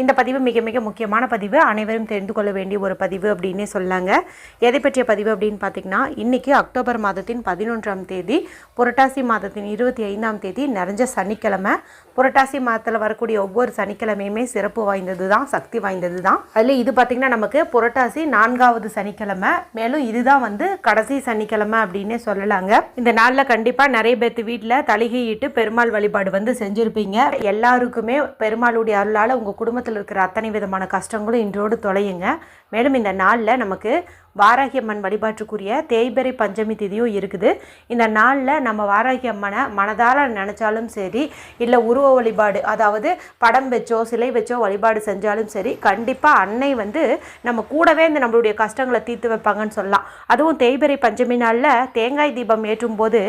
இந்த பதிவு மிக மிக முக்கியமான பதிவு. அனைவரும் தெரிந்து கொள்ள வேண்டிய ஒரு பதிவு அப்படின்னே சொல்லாங்க. எதை பற்றிய பதிவு அப்படின்னு பார்த்தீங்கன்னா இன்றைக்கி அக்டோபர் மாதத்தின் பதினொன்றாம் தேதி புரட்டாசி மாதத்தின் இருபத்தி ஐந்தாம் தேதி நிறைஞ்ச சனிக்கிழமை. புரட்டாசி மாதத்தில் வரக்கூடிய ஒவ்வொரு சனிக்கிழமையுமே சிறப்பு வாய்ந்தது தான் சக்தி வாய்ந்தது தான் அதில் இது பார்த்திங்கன்னா நமக்கு புரட்டாசி நான்காவது சனிக்கிழமை. மேலும் இதுதான் வந்து கடைசி சனிக்கிழமை அப்படின்னே சொல்லலாங்க. இந்த நாளில் கண்டிப்பாக நிறைய பேர்த்து வீட்டில் தலிகையிட்டு பெருமாள் வழிபாடு வந்து செஞ்சுருப்பீங்க. எல்லாருக்குமே பெருமாளுடைய அருளால் உங்கள் குடும்பத்தை குடும்பத்தில் இருக்கிற அத்தனை விதமான கஷ்டங்களும் இன்றோடு தொலையுங்க. மேலும் இந்த நாளில் நமக்கு வாராகி அம்மன் வழிபாட்டுக்குரிய தேய்பிறை பஞ்சமி திதியும் இருக்குது. இந்த நாளில் நம்ம வாராகி அம்மனை மனதார நினச்சாலும் சரி இல்லை உருவ வழிபாடு அதாவது படம் வச்சோ சிலை வச்சோ வழிபாடு செஞ்சாலும் சரி கண்டிப்பாக அன்னை வந்து நம்ம கூடவே இந்த நம்மளுடைய கஷ்டங்களை தீர்த்து வைப்பாங்கன்னு சொல்லலாம். அதுவும் தேய்பிறை பஞ்சமி நாளில் தேங்காய் தீபம் ஏற்றும் போது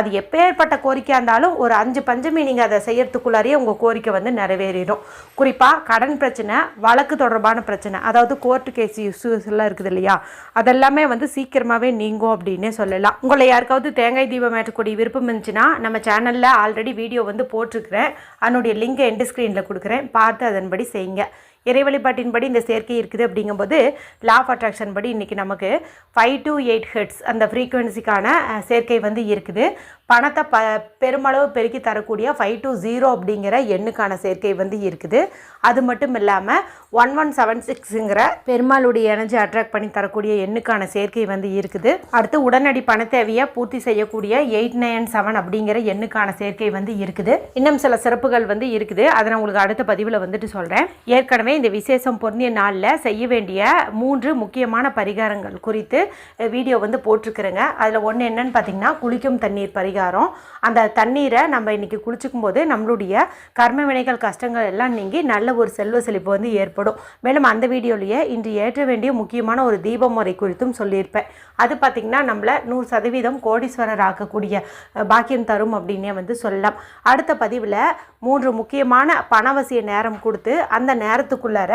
அது எப்பேற்பட்ட கோரிக்கையாக இருந்தாலும் ஒரு அஞ்சு பஞ்சமி நீங்கள் அதை செய்யறதுக்குள்ளாரியே உங்கள் கோரிக்கை வந்து நிறைவேறிடும். குறிப்பாக கடன் பிரச்சனை வழக்கு தொடர்பான பிரச்சனை அதாவது கோர்ட்டு கேஸ் இஷ்யூஸ் எல்லாம் இருக்குது இல்லையா? அதெல்லாமே வந்து சீக்கிரமாகவே நீங்கும் அப்படின்னே சொல்லலாம். உங்களை யாருக்காவது தேங்காய் தீபம் ஏற்றக்கூடிய விருப்பம் இருந்துச்சுன்னா நம்ம சேனலில் ஆல்ரெடி வீடியோ வந்து போட்டிருக்கிறேன். அதனுடைய லிங்கை எண்டு ஸ்க்ரீனில் கொடுக்குறேன். பார்த்து அதன்படி செய்யுங்க. இறை வழிபாட்டின்படி இந்த சேர்க்கை இருக்குது அப்படிங்கும்போது லா ஆஃப் அட்ராக்ஷன் படி இன்றைக்கி நமக்கு ஃபைவ் டு எயிட் ஹெட்ஸ் அந்த ஃப்ரீக்குவென்சிக்கான சேர்க்கை வந்து இருக்குது. பணத்தை ப பெருமளவு பெருக்கி தரக்கூடிய ஃபைவ் டு ஜீரோ அப்படிங்கிற எண்ணுக்கான சேர்க்கை வந்து இருக்குது. அது மட்டும் இல்லாமல் ஒன் ஒன் செவன் சிக்ஸுங்கிற பெருமாளுடைய எனர்ஜி அட்ராக்ட் பண்ணி தரக்கூடிய எண்ணுக்கான சேர்க்கை வந்து இருக்குது. அடுத்து உடனடி பண தேவையை பூர்த்தி செய்யக்கூடிய எயிட் நைன் செவன் அப்படிங்கிற எண்ணுக்கான சேர்க்கை வந்து இருக்குது. இன்னும் சில சிறப்புகள் வந்து இருக்குது. அதை நான் உங்களுக்கு அடுத்த பதிவில் வந்துட்டு சொல்கிறேன் ஏற்கனவே இந்த விசேஷம் பொருந்திய நாளில் செய்ய வேண்டிய மூன்று முக்கியமான பரிகாரங்கள் குறித்து வீடியோ வந்து போட்டிருக்கிறேங்க. அதில் ஒன்று என்னன்னு பார்த்தீங்கன்னா குளிக்கும் தண்ணீர் பரிகாரம். அந்த தண்ணீரை நம்ம இன்னைக்கு குளிச்சுக்கும் போது நம்மளுடைய கர்ம வினைகள் கஷ்டங்கள் எல்லாம் நீங்கி நல்ல ஒரு செல்வ செழிப்பு வந்து ஏற்படும். மேலும் அந்த வீடியோலேயே இன்று ஏற்ற வேண்டிய முக்கியமான ஒரு தீப முறை குறித்தும் சொல்லியிருப்பேன். அது பார்த்திங்கன்னா நம்மளை நூறு சதவீதம் கோடீஸ்வரர் ஆக்கக்கூடிய பாக்கியம் தரும் அப்படின்னே வந்து சொல்லலாம். அடுத்த பதிவில் மூன்று முக்கியமான பணவசிய நேரம் கொடுத்து அந்த நேரத்துக்குள்ளார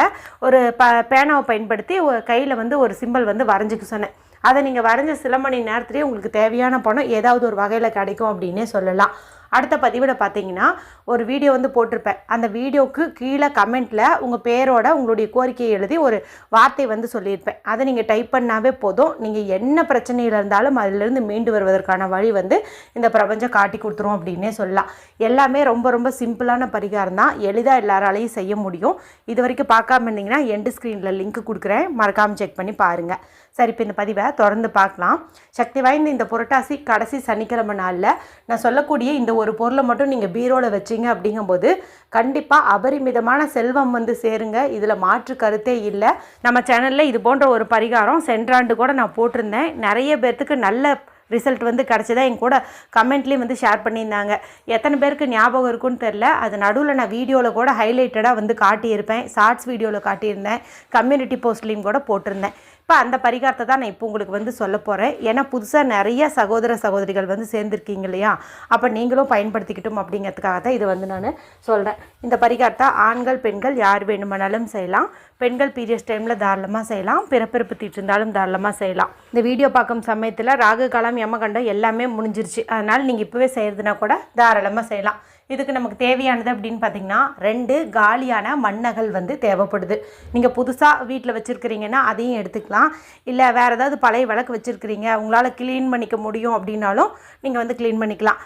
ஒரு ப பேனாவை பயன்படுத்தி கையில் வந்து ஒரு சிம்பல் வந்து வரைஞ்சிக்க சொன்னேன். அதை நீங்கள் வரைஞ்ச சில மணி நேரத்துலேயே உங்களுக்கு தேவையான பணம் ஏதாவது ஒரு வகையில் கிடைக்கும் அப்படின்னே சொல்லலாம். அடுத்த பதிவில் பார்த்தீங்கன்னா ஒரு வீடியோ வந்து போட்டிருப்பேன். அந்த வீடியோவுக்கு கீழே கமெண்ட்டில் உங்கள் பேரோட உங்களுடைய கோரிக்கையை எழுதி ஒரு வார்த்தை வந்து சொல்லியிருப்பேன். அதை நீங்கள் டைப் பண்ணாவே போதும். நீங்கள் என்ன பிரச்சனையில் இருந்தாலும் அதிலிருந்து மீண்டு வருவதற்கான வழி வந்து இந்த பிரபஞ்சம் காட்டி கொடுத்துரும் அப்படின்னே சொல்லலாம். எல்லாமே ரொம்ப ரொம்ப சிம்பிளான பரிகாரம் தான். எளிதாக எல்லாராலையும் செய்ய முடியும். இது வரைக்கும் பார்க்காம இருந்தீங்கன்னா எண்டு ஸ்க்ரீனில் லிங்க் கொடுக்குறேன். மறக்காமல் செக் பண்ணி பாருங்கள் சரி இப்போ இந்த பதிவை தொடர்ந்து பார்க்கலாம். சக்தி வாய்ந்த இந்த புரட்டாசி கடைசி சனிக்கிழமை நாளில் நான் சொல்லக்கூடிய இந்த ஒரு ஒரு பொருளை மட்டும் நீங்கள் பீரோவில் வச்சீங்க அப்படிங்கும்போது கண்டிப்பாக அபரிமிதமான செல்வம் வந்து சேருங்க. இதில் மாற்று கருத்தே இல்லை. நம்ம சேனலில் இது போன்ற ஒரு பரிகாரம் சென்றாண்டு கூட நான் போட்டிருந்தேன். நிறைய பேர்த்துக்கு நல்ல ரிசல்ட் வந்து கிடச்சதா என் கூட கமெண்ட்லேயும் வந்து ஷேர் பண்ணியிருந்தாங்க. எத்தனை பேருக்கு ஞாபகம் இருக்குன்னு தெரில அது நடுவில் நான் வீடியோவில் கூட ஹைலைட்டடாக வந்து காட்டியிருப்பேன். ஷார்ட்ஸ் வீடியோவில் காட்டியிருந்தேன். கம்யூனிட்டி போஸ்ட்லேயும் கூட போட்டிருந்தேன். இப்போ அந்த பரிகாரத்தை தான் நான் இப்போ உங்களுக்கு வந்து சொல்ல போகிறேன் ஏன்னா புதுசாக நிறைய சகோதர சகோதரிகள் வந்து சேர்ந்துருக்கீங்க இல்லையா? அப்போ நீங்களும் பயன்படுத்திக்கிட்டும் அப்படிங்கிறதுக்காக தான் இது வந்து நான் சொல்கிறேன் இந்த பரிகாரத்தை ஆண்கள் பெண்கள் யார் வேணுமானாலும் செய்யலாம். பெண்கள் பீரியட்ஸ் டைமில் தாராளமாக செய்யலாம். பிறப்பிறப்பு தீட்டு இருந்தாலும் தாராளமாக செய்யலாம். இந்த வீடியோ பார்க்கும் சமயத்தில் ராகு காலம் யமகண்டம் எல்லாமே முடிஞ்சிருச்சு. அதனால் நீங்கள் இப்போவே செய்கிறதுனா கூட தாராளமாக செய்யலாம். இதுக்கு நமக்கு தேவையானது அப்படின்னு பார்த்தீங்கன்னா ரெண்டு காலியான மண்ணகல் வந்து தேவைப்படுது. நீங்கள் புதுசாக வீட்டில் வச்சுருக்கிறீங்கன்னா அதையும் எடுத்துக்கலாம். இல்லை வேறு ஏதாவது பழைய விளக்கு வச்சுருக்கிறீங்க உங்களால் க்ளீன் பண்ணிக்க முடியும் அப்படின்னாலும் நீங்கள் வந்து க்ளீன் பண்ணிக்கலாம்.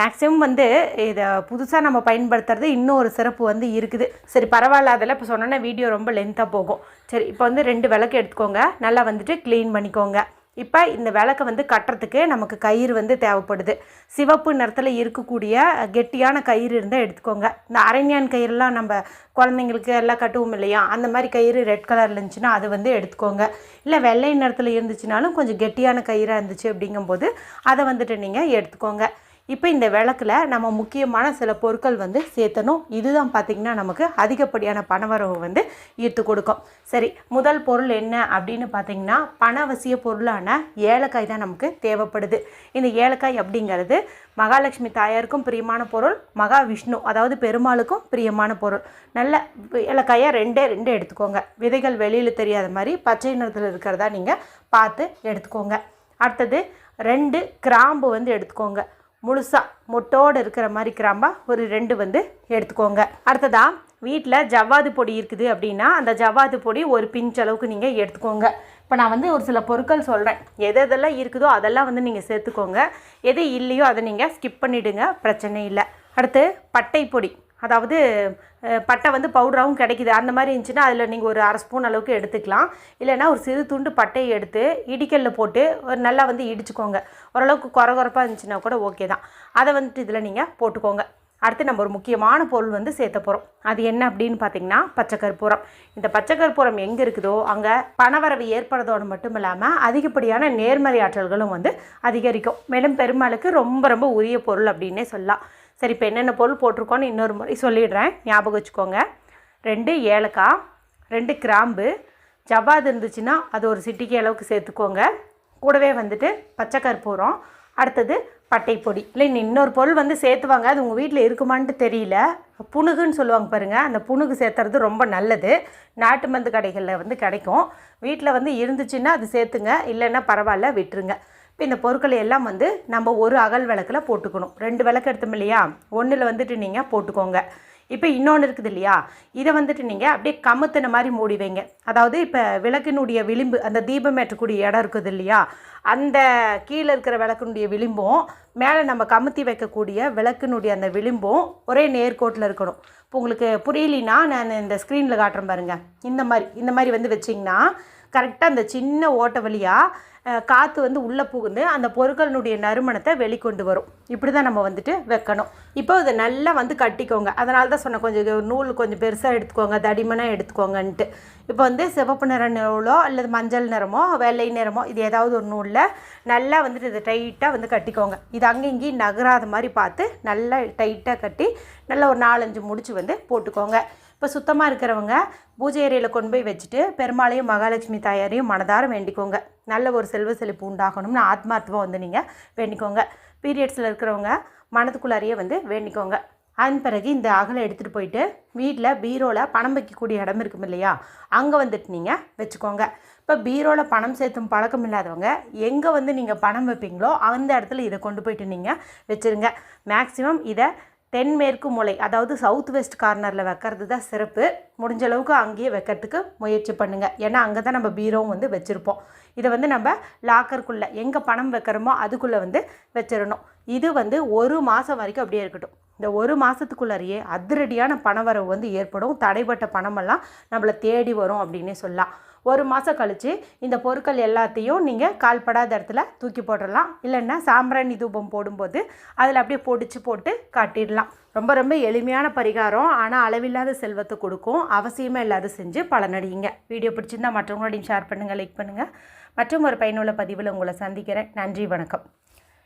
மேக்ஸிமம் வந்து இதை புதுசாக நம்ம பயன்படுத்துறது இன்னும் ஒரு சிறப்பு வந்து இருக்குது. சரி பரவாயில்ல அதெல்லாம் இப்போ சொன்னோன்னா வீடியோ ரொம்ப லென்த்தாக போகும். சரி இப்போ வந்து ரெண்டு விளக்கு எடுத்துக்கோங்க. நல்லா வந்துட்டு க்ளீன் பண்ணிக்கோங்க. இப்போ இந்த விளக்கை வந்து கட்டுறதுக்கு நமக்கு கயிறு வந்து தேவைப்படுது. சிவப்பு நிறத்தில் இருக்கக்கூடிய கெட்டியான கயிறு இருந்தால் எடுத்துக்கோங்க. இந்த அரண்யான் கயிறுலாம் நம்ம குழந்தைங்களுக்கு எல்லாம் கட்டுவோம் இல்லையா? அந்த மாதிரி கயிறு ரெட் கலரில் இருந்துச்சுன்னா அது வந்து எடுத்துக்கோங்க. இல்லை வெள்ளை நிறத்தில் இருந்துச்சுனாலும் கொஞ்சம் கெட்டியான கயிறாக இருந்துச்சு அப்படிங்கும்போது அதை வந்துட்டு நீங்கள் எடுத்துக்கோங்க. இப்போ இந்த விளக்கில் நம்ம முக்கியமான சில பொருட்கள் வந்து சேர்த்தணும். இதுதான் பார்த்திங்கன்னா நமக்கு அதிகப்படியான பணவரவு வந்து ஈர்த்து கொடுக்கும். சரி முதல் பொருள் என்ன அப்படின்னு பார்த்தீங்கன்னா பணவசிய பொருளான ஏலக்காய் தான் நமக்கு தேவைப்படுது. இந்த ஏலக்காய் அப்படிங்கிறது மகாலட்சுமி தாயாருக்கும் பிரியமான பொருள் மகாவிஷ்ணு அதாவது பெருமாளுக்கும் பிரியமான பொருள். நல்ல ஏலக்காயை ரெண்டே ரெண்டு எடுத்துக்கோங்க. விதைகள் வெளியில் தெரியாத மாதிரி பச்சை நிறத்தில் இருக்கிறதா நீங்கள் பார்த்து எடுத்துக்கோங்க. அடுத்தது ரெண்டு கிராம்பு வந்து எடுத்துக்கோங்க. முழுசாக மொட்டோடு இருக்கிற மாதிரி கிராம்பா ஒரு ரெண்டு வந்து எடுத்துக்கோங்க. அடுத்ததா வீட்டில் ஜவ்வாது பொடி இருக்குது அப்படின்னா அந்த ஜவ்வாது பொடி ஒரு பிஞ்ச் அளவுக்கு நீங்கள் எடுத்துக்கோங்க. இப்போ நான் வந்து ஒரு சில பொருட்கள் சொல்கிறேன் எது எதெல்லாம் இருக்குதோ அதெல்லாம் வந்து நீங்கள் சேர்த்துக்கோங்க. எது இல்லையோ அதை நீங்கள் ஸ்கிப் பண்ணிவிடுங்க பிரச்சனை இல்லை. அடுத்து பட்டை பொடி. அதாவது பட்டை வந்து பவுடராகவும் கிடைக்குது. அந்த மாதிரி இருந்துச்சுன்னா அதில் நீங்கள் ஒரு அரை ஸ்பூன் அளவுக்கு எடுத்துக்கலாம். இல்லைன்னா ஒரு சிறு துண்டு பட்டையை எடுத்து இடிக்கல்ல போட்டு ஒரு நல்லா வந்து இடிச்சுக்கோங்க. ஓரளவுக்கு குறை குறைப்பாக இருந்துச்சுன்னா கூட ஓகே தான். அதை வந்துட்டு இதில் நீங்கள் போட்டுக்கோங்க. அடுத்து நம்ம ஒரு முக்கியமான பொருள் வந்து சேர்த்த போகிறோம் அது என்ன அப்படின்னு பார்த்தீங்கன்னா பச்சை கற்பூரம். இந்த பச்சை கற்பூரம் எங்கே இருக்குதோ அங்கே பணவரவு ஏற்படுறதோடு மட்டும் இல்லாமல் அதிகப்படியான நேர்மறை ஆற்றல்களும் வந்து அதிகரிக்கும். மேலும் பெருமாளுக்கு ரொம்ப ரொம்ப உரிய பொருள் அப்படின்னே சொல்லலாம். சரி இப்போ என்னென்ன பொருள் போட்டிருக்கோன்னு இன்னொரு முறை சொல்லிடுறேன். ஞாபகம் வச்சுக்கோங்க. ரெண்டு ஏலக்காய் ரெண்டு கிராம்பு. ஜவ்வாது இருந்துச்சுன்னா அது ஒரு சிட்டிக்கு அளவுக்கு சேர்த்துக்கோங்க. கூடவே வந்துட்டு பச்சை கற்பூரம் அடுத்தது பட்டைப்பொடி இல்லை இன்னொரு பொருள் வந்து சேர்த்துவாங்க. அது உங்கள் வீட்டில் இருக்குமான்ட்டு தெரியல. புணுகுன்னு சொல்லுவாங்க பாருங்கள் அந்த புணுகு சேர்த்துறது ரொம்ப நல்லது. நாட்டு மருந்து கடைகளில் வந்து கிடைக்கும். வீட்டில் வந்து இருந்துச்சுன்னா அது சேர்த்துங்க. இல்லைன்னா பரவாயில்ல விட்டுருங்க. இப்போ இந்த பொருட்களை எல்லாம் வந்து நம்ம ஒரு அகல் விளக்கில் போட்டுக்கணும். ரெண்டு விளக்கு எடுத்தோம் இல்லையா? ஒன்றில் வந்துட்டு நீங்கள் போட்டுக்கோங்க. இப்போ இன்னொன்று இருக்குது இல்லையா? இதை வந்துட்டு நீங்கள் அப்படியே கமுத்தின மாதிரி மூடி வைங்க. அதாவது இப்போ விளக்கினுடைய விளிம்பு அந்த தீபம் ஏற்றக்கூடிய இடம் இருக்குது இல்லையா? அந்த கீழே இருக்கிற விளக்கினுடைய விளிம்பும் மேலே நம்ம கமுத்தி வைக்கக்கூடிய விளக்கினுடைய அந்த விளிம்பும் ஒரே நேர்கோட்டில் இருக்கணும். இப்போ உங்களுக்கு புரியலினா நான் இந்த ஸ்க்ரீனில் காட்டுறேன் பாருங்கள் இந்த மாதிரி இந்த மாதிரி வந்து வச்சிங்கன்னா கரெக்டாக அந்த சின்ன ஓட்டை வழியாக காற்று வந்து உள்ளே புகுந்து அந்த பொருட்களினுடைய நறுமணத்தை வெளிக்கொண்டு வரும். இப்படி தான் நம்ம வந்துட்டு வைக்கணும். இப்போ இதை நல்லா வந்து கட்டிக்கோங்க. அதனால தான் சொன்னேன் கொஞ்சம் நூல் கொஞ்சம் பெருசாக எடுத்துக்கோங்க தடிமனாக எடுத்துக்கோங்கன்ட்டு. இப்போ வந்து சிவப்பு நிற நூலோ அல்லது மஞ்சள் நிறமோ வெள்ளை நிறமோ இது ஏதாவது ஒரு நூலில் நல்லா வந்துட்டு இதை டைட்டாக வந்து கட்டிக்கோங்க. இது அங்கே இங்கேயும் நகராத மாதிரி பார்த்து நல்லா டைட்டாக கட்டி நல்லா ஒரு நாலஞ்சு முடிச்சு வந்து போட்டுக்கோங்க. இப்போ சுத்தமாக இருக்கிறவங்க பூஜை அறையில் கொண்டு போய் வச்சுட்டு பெருமாளையும் மகாலட்சுமி தாயாரையும் மனதார வேண்டிக்கோங்க. நல்ல ஒரு செல்வ செழிப்பு உண்டாகணும்னு ஆத்மார்த்தமாக வந்து நீங்கள் வேண்டிக்கோங்க. பீரியட்ஸில் இருக்கிறவங்க மனதுக்குள்ளாரையே வந்து வேண்டிக்கோங்க. அதன் பிறகு இந்த அகலை எடுத்துகிட்டு போயிட்டு வீட்டில் பீரோவில் பணம் வைக்கக்கூடிய இடம் இருக்கும் இல்லையா? அங்கே வந்துட்டு நீங்கள் வச்சுக்கோங்க. இப்போ பீரோவில் பணம் சேர்த்தும் பழக்கம் இல்லாதவங்க எங்கே வந்து நீங்கள் பணம் வைப்பீங்களோ அந்த இடத்துல இதை கொண்டு போயிட்டு நீங்கள் வச்சுருங்க. மேக்ஸிமம் இதை தென்மேற்கு மூலை அதாவது சவுத் வெஸ்ட் கார்னரில் வைக்கிறது தான் சிறப்பு. முடிஞ்ச அளவுக்கு அங்கேயே வைக்கிறதுக்கு முயற்சி பண்ணுங்கள் ஏன்னா அங்கே தான் நம்ம பீரோவும் வந்து வச்சுருப்போம். இதை வந்து நம்ம லாக்கருக்குள்ளே எங்கே பணம் வைக்கிறோமோ அதுக்குள்ளே வந்து வச்சிடணும். இது வந்து ஒரு மாதம் வரைக்கும் அப்படியே இருக்கட்டும். இந்த ஒரு மாதத்துக்குள்ளாரையே அதிரடியான பணவரவு வந்து ஏற்படும். தடைப்பட்ட பணமெல்லாம் நம்மளை தேடி வரும் அப்படின்னே சொல்லலாம். ஒரு மாதம் கழித்து இந்த பொருட்கள் எல்லாத்தையும் நீங்கள் கால்படாத இடத்துல தூக்கி போட்டுடலாம் இல்லைன்னா சாம்பிராணி தூபம் போடும்போது அதில் அப்படியே பொடிச்சு போட்டு காட்டிடலாம். ரொம்ப ரொம்ப எளிமையான பரிகாரம். ஆனால் அளவில்லாத செல்வத்தை கொடுக்கும். அவசியமாக இல்லாத செஞ்சு பலனடியுங்க. வீடியோ பிடிச்சிருந்தா மற்றவங்களோடையும் ஷேர் பண்ணுங்கள் லைக் பண்ணுங்கள் மற்றும் ஒரு பயனுள்ள பதிவில் உங்களை சந்திக்கிறேன். நன்றி வணக்கம்.